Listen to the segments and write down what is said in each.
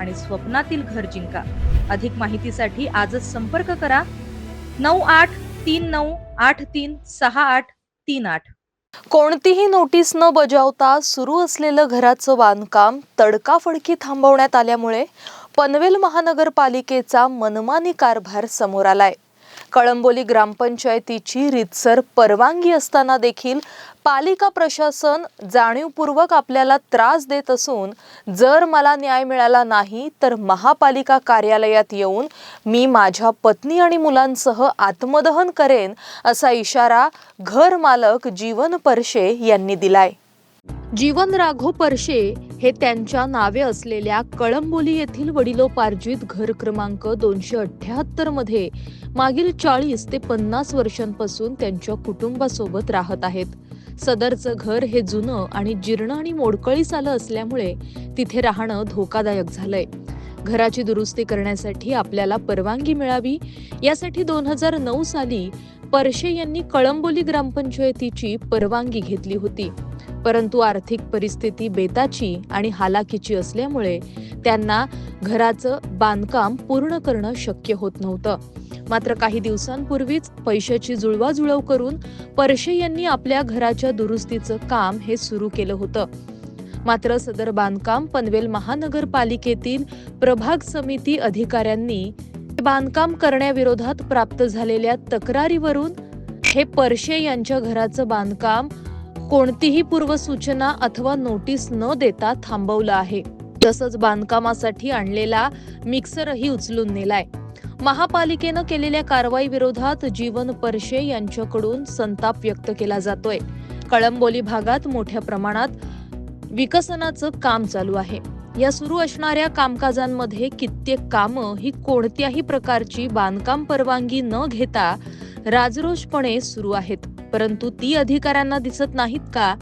आणि स्वप्नातील घर जिंका. अधिक माहितीसाठी आजच संपर्क करा. नऊ आठ तीन नऊ आठ तीन सहा आठ तीन आठ. कोणतीही नोटीस न बजावता सुरू असलेलं घराचं बांधकाम तडकाफडकी थांबवण्यात आल्यामुळे पनवेल महानगरपालिकेचा मनमानी कारभार समोर आलाय. कळंबोली ग्रामपंचायतीची रितसर परवानगी असताना देखील पालिका प्रशासन जाणीवपूर्वक आपल्याला त्रास देत असून जर मला न्याय मिळाला नाही तर महापालिका कार्यालयात येऊन मी माझ्या पत्नी आणि मुलांसह आत्मदहन करेन असा इशारा घर मालक जीवन परशे यांनी दिलाय. जीवन राघो परशे हे त्यांच्या नावे असलेल्या कळंबोली येथील वडिलोपार्जित घर क्रमांक दोनशे अठ्याहत्तरमध्ये मागील चाळीस ते पन्नास वर्षांपासून त्यांच्या कुटुंबासोबत राहत आहेत. सदरचं घर हे जुनं आणि जीर्ण आणि मोडकळीस आलं असल्यामुळे तिथे राहणं धोकादायक झालंय. घराची दुरुस्ती करण्यासाठी आपल्याला परवानगी मिळावी यासाठी दोन हजार नऊ साली परशे यांनी कळंबोली ग्रामपंचायतीची परवानगी घेतली होती. परंतु आर्थिक परिस्थिती बेताची आणि हालाकीची असल्यामुळे त्यांना घराचं बांधकाम पूर्ण करणं शक्य होत नव्हतं. मात्र काही दिवसांपूर्वीच पैशाची जुळवाजुळव करून परशे यांनी आपल्या घराच्या दुरुस्तीचं काम हे सुरू केलं होतं. मात्र सदर बांधकाम पनवेल महानगरपालिकेतील प्रभाग समिती अधिकाऱ्यांनी बांधकाम करण्याविरोधात प्राप्त झालेल्या तक्रारीवरून हे परशे यांच्या घराचं बांधकाम कोणतीही पूर्वसूचना अथवा नोटीस न देता थांबवलं आहे. तसंच बांधकामासाठी आणलेला मिक्सरही उचलून नेलाय. महापालिकेनं केलेल्या कारवाई विरोधात जीवन परशे यांच्याकडून संताप व्यक्त केला जातोय. कळंबोली भागात मोठ्या प्रमाणात विकसनाचं काम चालू आहे. या सुरू असणाऱ्या कामकाजांमध्ये कित्येक कामं ही कोणत्याही प्रकारची बांधकाम परवानगी न घेता राजरोषपणे सुरू आहेत. परंतु ती अधिकाऱ्यांना दिसत नाहीत का?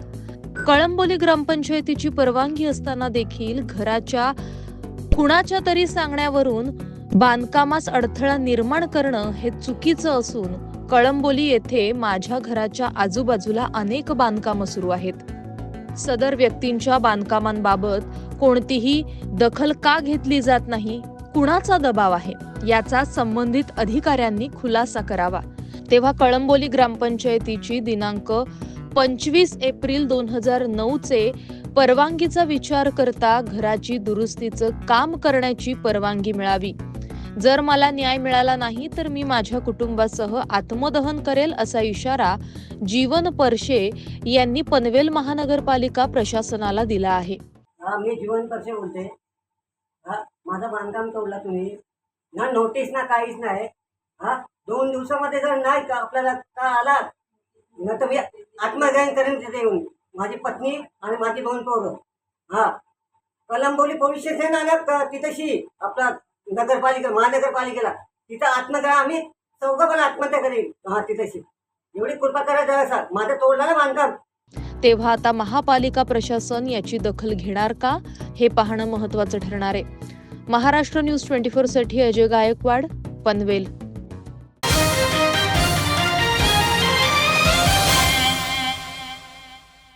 कळंबोली ग्रामपंचायतीची परवानगी असताना देखील घराच्या कुणाच्या तरी सांगण्यावरून बांधकामास अडथळा निर्माण करणं हे चुकीचं असून कळंबोली येथे माझ्या घराच्या आजूबाजूला अनेक बांधकामं सुरू आहेत. सदर व्यक्तींच्या बांधकामांबाबत कोणतीही दखल का घेतली जात नाही? कुणाचा दबाव आहे? याचा संबंधित अधिकाऱ्यांनी खुलासा करावा. तेव्हा कळंबोली ग्रामपंचायतीची दिनांक पंचवीस एप्रिल दोन हजार नऊचे परवानगीचा विचार करता घराची दुरुस्तीचं काम करण्याची परवानगी मिळावी. जर मला न्याय मिळाला नाही तर मी माझ्या कुटुंबासह आत्मदहन करेल असा इशारा जीवन परशे यांनी पनवेल महानगरपालिका प्रशासनाला दिला आहे. मी जीवन परशे बोलते. माझं बांधकाम तोडला तुम्ही. ना नोटीस ना काहीच नाही. हा दोन दिवसामध्ये जर नाही का आपल्याला का आला न तर मी आत्मग्रहण करेन तिथे येऊन. माझी पत्नी आणि माझी दोन पोरं. हा. कलंबोली पोलीस स्टेशन आलं का तिथंशी आपला नगरपालिका महानगरपालिकेला तिथं आत्मग्रह आम्ही चौघं पण आत्महत्या करेल हा तिथंशी. एवढी कृपा करा जरा सर माझं तोडला ना बांधकाम. तेव्हा आता महापालिका प्रशासन याची दखल घेणार का हे पाहणं महत्वाचं ठरणार आहे. महाराष्ट्र न्यूज ट्वेंटी फोरसाठी अजय गायकवाड पनवेल.